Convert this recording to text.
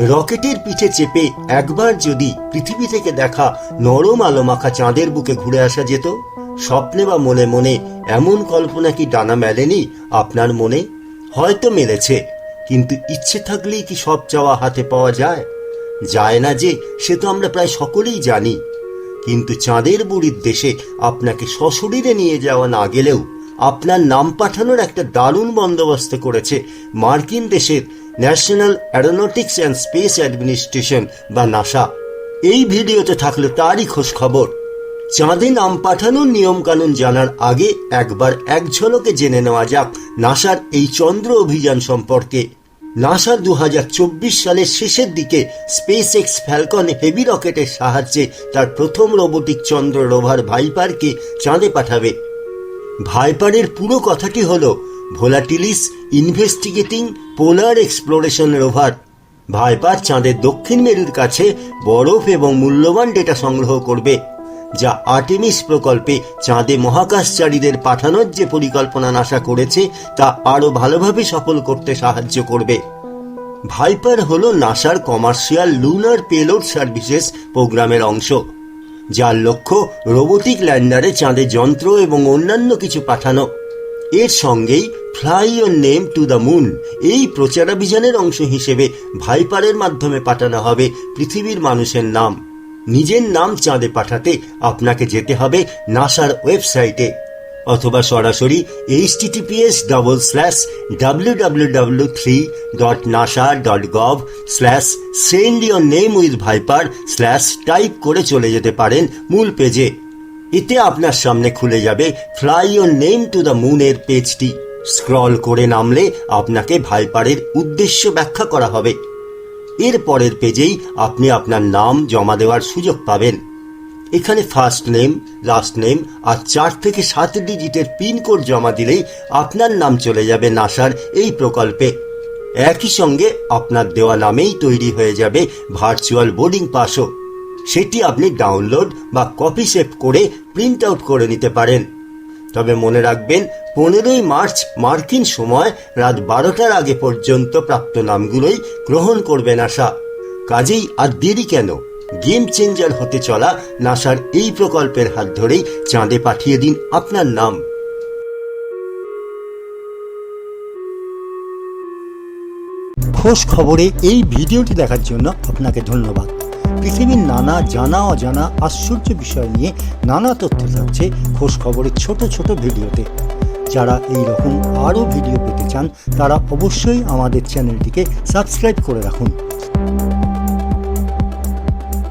রকেটের পিঠে চেপে একবার যদি পৃথিবী থেকে দেখা নরম আলো মাখা চাঁদের বুকে ঘুরে আসা যেত, স্বপ্নে বা মনে মনে এমন কল্পনা কি ডানা মেলেনি আপনার মনে? হয়তো মেলেছে, কিন্তু ইচ্ছে থাকলেই কি সব চাওয়া হাতে পাওয়া যায়? যায় না যে, সে তো আমরা প্রায় সকলেই জানি। কিন্তু চাঁদের বুড়ির দেশে আপনাকে সশরীরে নিয়ে যাওয়া না গেলেও আপনার নাম পাঠানোর একটা দারুণ বন্দোবস্ত করেছে মার্কিন দেশের National Aeronautics and Space Administration বা নাসা এই ভিডিওতে থাকল তারই খোঁজ খবর। চাঁদে নাম পাঠানোর নিয়মকানুন জানার আগে একবার এক ঝলকে জেনে নেওয়া যাক নাসার এই চন্দ্র অভিযান সম্পর্কে। নাসা দু হাজার চব্বিশ সালের শেষের দিকে স্পেস এক্স ফ্যালকন হেভি রকেটের সাহায্যে তার প্রথম রোবোটিক চন্দ্র রোভার ভাইপারকে চাঁদে পাঠাবে। ভাইপারের পুরো কথাটি হল volatiles investigating polar exploration rover VIPER চাঁদের দক্ষিণ মেরুর কাছে বরফ এবং মূল্যবান ডেটা সংগ্রহ করবে, যা আর্টেমিস প্রকল্পে চাঁদে মহাকাশচারীদের পাঠানোর যে পরিকল্পনা নাসা করেছে, তা আরও ভালোভাবে সফল করতে সাহায্য করবে। ভাইপার হল নাসার কমার্শিয়াল লুনার পেলোড সার্ভিসেস প্রোগ্রামের অংশ, যার লক্ষ্য রোবোটিক ল্যান্ডারে চাঁদে যন্ত্র এবং অন্যান্য কিছু পাঠানো। এর সঙ্গেই fly your name to the moon এই প্রচারাভিযানের অংশ হিসেবে ভাইপারের মাধ্যমে পাঠানো হবে পৃথিবীর মানুষের নাম। নিজের নাম চাঁদে পাঠাতে আপনাকে যেতে হবে নাসার ওয়েবসাইটে অথবা সরাসরি H TTPS double slash W W W three dot NASA dot gov slash send your name with VIPER slash type করে চলে যেতে পারেন মূল পেজে এতে আপনার সামনে খুলে যাবে fly your name to the মুনের পেজটি। স্ক্রল করে নামলে আপনাকে ভাইপারের উদ্দেশ্য ব্যাখ্যা করা হবে। এর পরের পেজেই আপনি আপনার নাম জমা দেওয়ার সুযোগ পাবেন। এখানে ফার্স্ট নেম লাস্ট নেম আর চার থেকে সাত ডিজিটের পিনকোড জমা দিলেই আপনার নাম চলে যাবে নাসার এই প্রকল্পে। একই সঙ্গে আপনার দেওয়া নামেই তৈরি হয়ে যাবে ভার্চুয়াল বোর্ডিং পাসও সেটি আপনি ডাউনলোড বা কপি সেভ করে প্রিন্ট আউট করে নিতে পারেন। তবে মনে রাখবেন, পনেরোই মার্চ মার্কিন সময় রাত বারোটার আগে পর্যন্ত প্রাপ্ত নামগুলোই গ্রহণ করবে নাসা। কাজেই আর দেরি কেন? গেম চেঞ্জার হতে চলা নাসার এই প্রকল্পের হাত ধরেই চাঁদে পাঠিয়ে দিন আপনার নাম। খোঁজ খবরে এই ভিডিওটি দেখার জন্য আপনাকে ধন্যবাদ। পৃথিবীর নানা জানা অজানা আশ্চর্য বিষয় নিয়ে নানা তথ্য থাকছে খোঁজ খবরের ছোট ছোট ভিডিওতে। যারা এই রকম আরও ভিডিও পেতে চান, তারা অবশ্যই আমাদের চ্যানেলটিকে সাবস্ক্রাইব করে রাখুন।